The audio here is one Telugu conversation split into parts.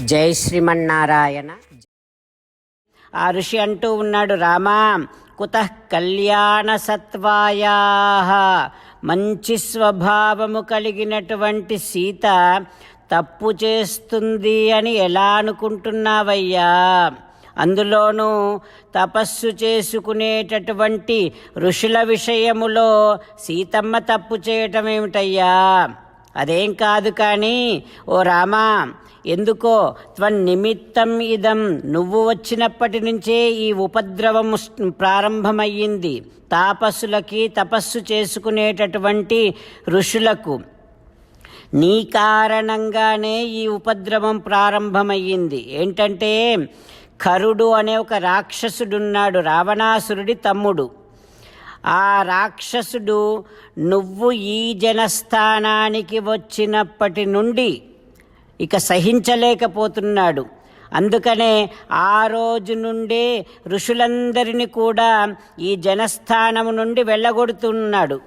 జై శ్రీమన్నారాయణ. ఆ ఋషి అంటూ ఉన్నాడు రామా కుత కళ్యాణ సత్వాయా మంచి స్వభావము కలిగినటువంటి సీత తప్పు చేస్తుంది అని ఎలా అనుకుంటున్నావయ్యా? అందులోనూ తపస్సు చేసుకునేటటువంటి ఋషుల విషయములో సీతమ్మ తప్పు చేయటం ఏమిటయ్యా అదేం కాదు కానీ ఓ రామా ఎందుకో త్వన్నిమిత్తం ఇదం నువ్వు వచ్చినప్పటి నుంచే ఈ ఉపద్రవం ప్రారంభమయ్యింది. తాపస్సులకి తపస్సు చేసుకునేటటువంటి ఋషులకు. నీ కారణంగానే ఈ ఉపద్రవం ప్రారంభమయ్యింది. ఏంటంటే కరుడు అనే ఒక రాక్షసుడున్నాడు రావణాసురుడి తమ్ముడు. ఆ రాక్షసుడు నువ్వు ఈ జనస్థానానికి వచ్చినప్పటి నుండి ఇక సహించలేకపోతున్నాడు. అందుకనే ఆ రోజు నుండే ఋషులందరినీ కూడా ఈ జనస్థానము నుండి వెళ్ళగొడుతున్నాడు.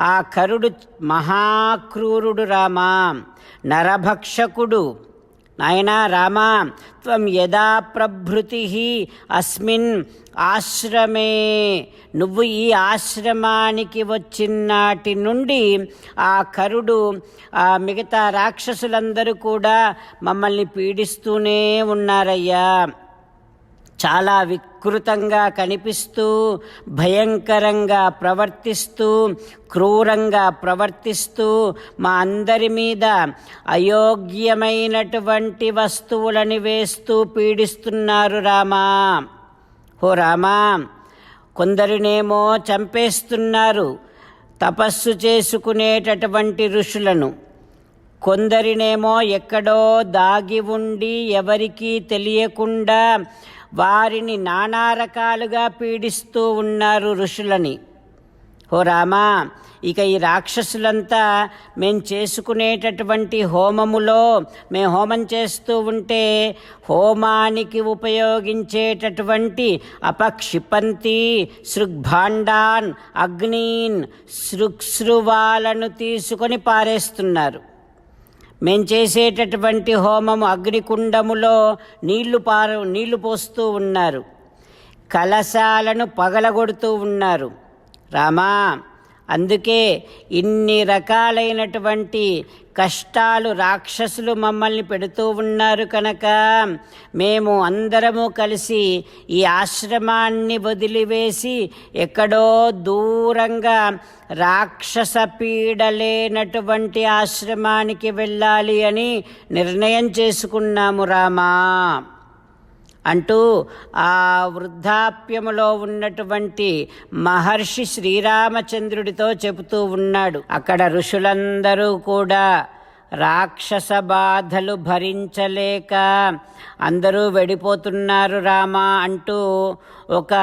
ఆ కరుడు మహాక్రూరుడు రామా నరభక్షకుడు. నాయనా రామా త్వం యదా ప్రభృతి అస్మిన్ ఆశ్రమే. నువ్వు ఈ ఆశ్రమానికి వచ్చినాటి నుండి ఆ కరుడు ఆ మిగతా రాక్షసులందరూ కూడా మమ్మల్ని పీడిస్తూనే ఉన్నారయ్యా. చాలా వికృతంగా కనిపిస్తూ భయంకరంగా ప్రవర్తిస్తూ క్రూరంగా ప్రవర్తిస్తూ మా అందరి మీద అయోగ్యమైనటువంటి వస్తువులని వేస్తూ పీడిస్తున్నారు రామా. ఓ రామా కొందరినేమో చంపేస్తున్నారు తపస్సు చేసుకునేటటువంటి ఋషులను. కొందరినేమో ఎక్కడో దాగి ఉండి ఎవరికీ తెలియకుండా వారిని నానా రకాలుగా పీడిస్తూ ఉన్నారు ఋషులని. ఓ రామా ఇక ఈ రాక్షసులంతా మేము చేసుకునేటటువంటి హోమములో మేము హోమం చేస్తూ ఉంటే హోమానికి ఉపయోగించేటటువంటి అపక్షిపంతి సృగ్భాండాన్ అగ్నీన్ సృక్సృవాలను తీసుకొని పారేస్తున్నారు. మేము చేసేటటువంటి హోమము అగ్నికుండములో నీళ్ళు పారు నీళ్ళు పోస్తూ ఉన్నారు. కలశాలను పగలగొడుతూ ఉన్నారు. రామా అందుకే ఇన్ని రకాలైనటువంటి కష్టాలు రాక్షసులు మమ్మల్ని పెడుతూ ఉన్నారు కనుక మేము అందరము కలిసి ఈ ఆశ్రమాన్ని వదిలివేసి ఎక్కడో దూరంగా రాక్షస పీడలేనటువంటి ఆశ్రమానికి వెళ్ళాలి అని నిర్ణయం చేసుకున్నాము రామా. అంటూ ఆ వృద్ధాప్యములో ఉన్నటువంటి మహర్షి శ్రీరామచంద్రుడితో చెబుతూ ఉన్నాడు. అక్కడ ఋషులందరూ కూడా రాక్షస బాధలు భరించలేక అందరూ వెడిపోతున్నారు రామా అంటూ ఒక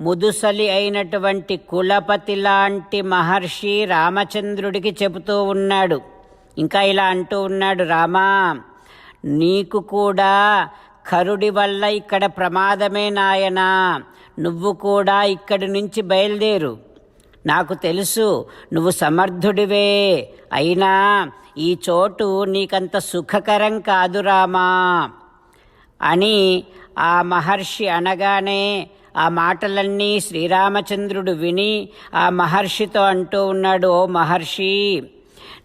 ముదుసలి అయినటువంటి కులపతి లాంటి మహర్షి రామచంద్రుడికి చెబుతూ ఉన్నాడు. ఇంకా ఇలా అంటూ ఉన్నాడు రామా నీకు కూడా కరుడి వల్ల ఇక్కడ ప్రమాదమే నాయనా. నువ్వు కూడా ఇక్కడి నుంచి బయలుదేరు. నాకు తెలుసు నువ్వు సమర్థుడివే. అయినా ఈ చోటు నీకంత సుఖకరం కాదు రామా. అని ఆ మహర్షి అనగానే ఆ మాటలన్నీ శ్రీరామచంద్రుడు విని ఆ మహర్షితో అంటూ ఉన్నాడు ఓ మహర్షి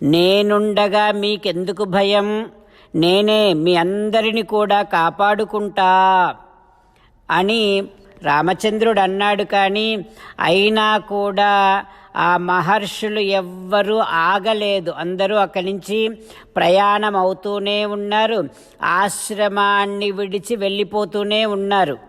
నేనుండగా మీకెందుకు భయం? నేనే మీ అందరిని కూడా కాపాడుకుంటా అని రామచంద్రుడు అన్నాడు కానీ అయినా కూడా ఆ మహర్షులు ఎవ్వరూ ఆగలేదు. అందరూ అక్కడి నుంచి ప్రయాణం అవుతూనే ఉన్నారు. ఆశ్రమాన్ని విడిచి వెళ్ళిపోతూనే ఉన్నారు.